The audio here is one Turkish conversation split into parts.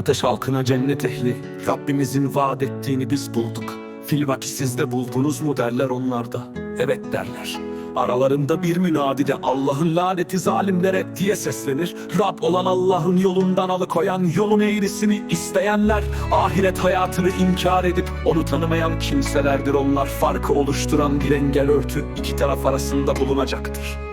Ateş halkına cennet ehli. Rabbimizin vaat ettiğini biz bulduk. Filvaki siz de buldunuz mu derler onlar Evet derler. Aralarında bir münadi de Allah'ın laneti zalimlere diye seslenir. Rab olan Allah'ın yolundan alıkoyan yolun eğrisini isteyenler Ahiret hayatını inkar edip onu tanımayan kimselerdir. Onlar Farkı oluşturan bir engel örtü iki taraf arasında bulunacaktır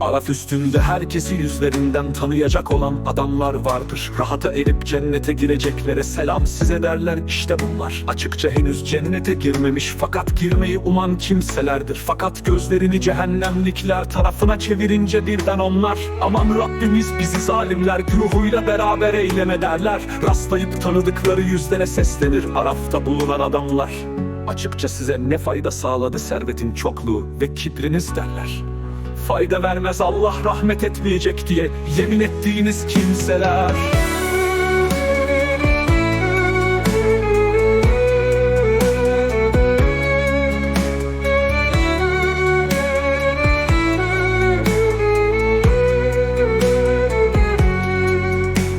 Araf üstünde herkesi yüzlerinden tanıyacak olan adamlar vardır. Rahata erip cennete gireceklere selam size derler işte bunlar. Açıkça henüz cennete girmemiş fakat girmeyi uman kimselerdir. Fakat gözlerini cehennemlikler tarafına çevirince birden onlar aman Rabbimiz bizi zalimler güruhuyla beraber eyleme derler. Rastlayıp tanıdıkları yüzlere seslenir Araf'ta bulunan adamlar. Açıkça size ne fayda sağladı servetin çokluğu ve kibriniz derler fayda vermez Allah rahmet etmeyecek diye yemin ettiğiniz kimseler.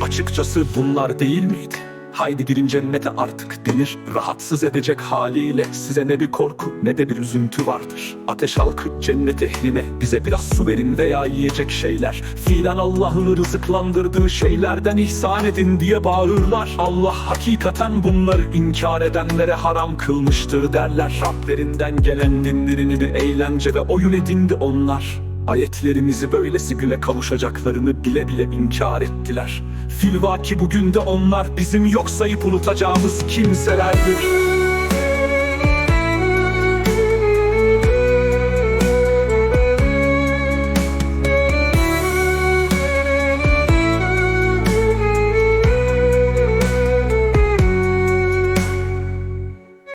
Açıkçası bunlar değil miydi? Haydi girin cennete artık denir. Rahatsız edecek haliyle Size ne bir korku ne de bir üzüntü vardır. Ateş halkı cennet ehline Bize biraz su verin veya yiyecek şeyler. Fiilen Allah'ın rızıklandırdığı şeylerden ihsan edin diye bağırırlar. Allah hakikaten bunları inkar edenlere haram kılmıştır derler. Rablerinden gelen dinlerini bir eğlence ve oyun edindi onlar Ayetlerimizi böylesi güle kavuşacaklarını bile bile inkar ettiler. Filvaki bugün de onlar bizim yok sayıp unutacağımız kimselerdir.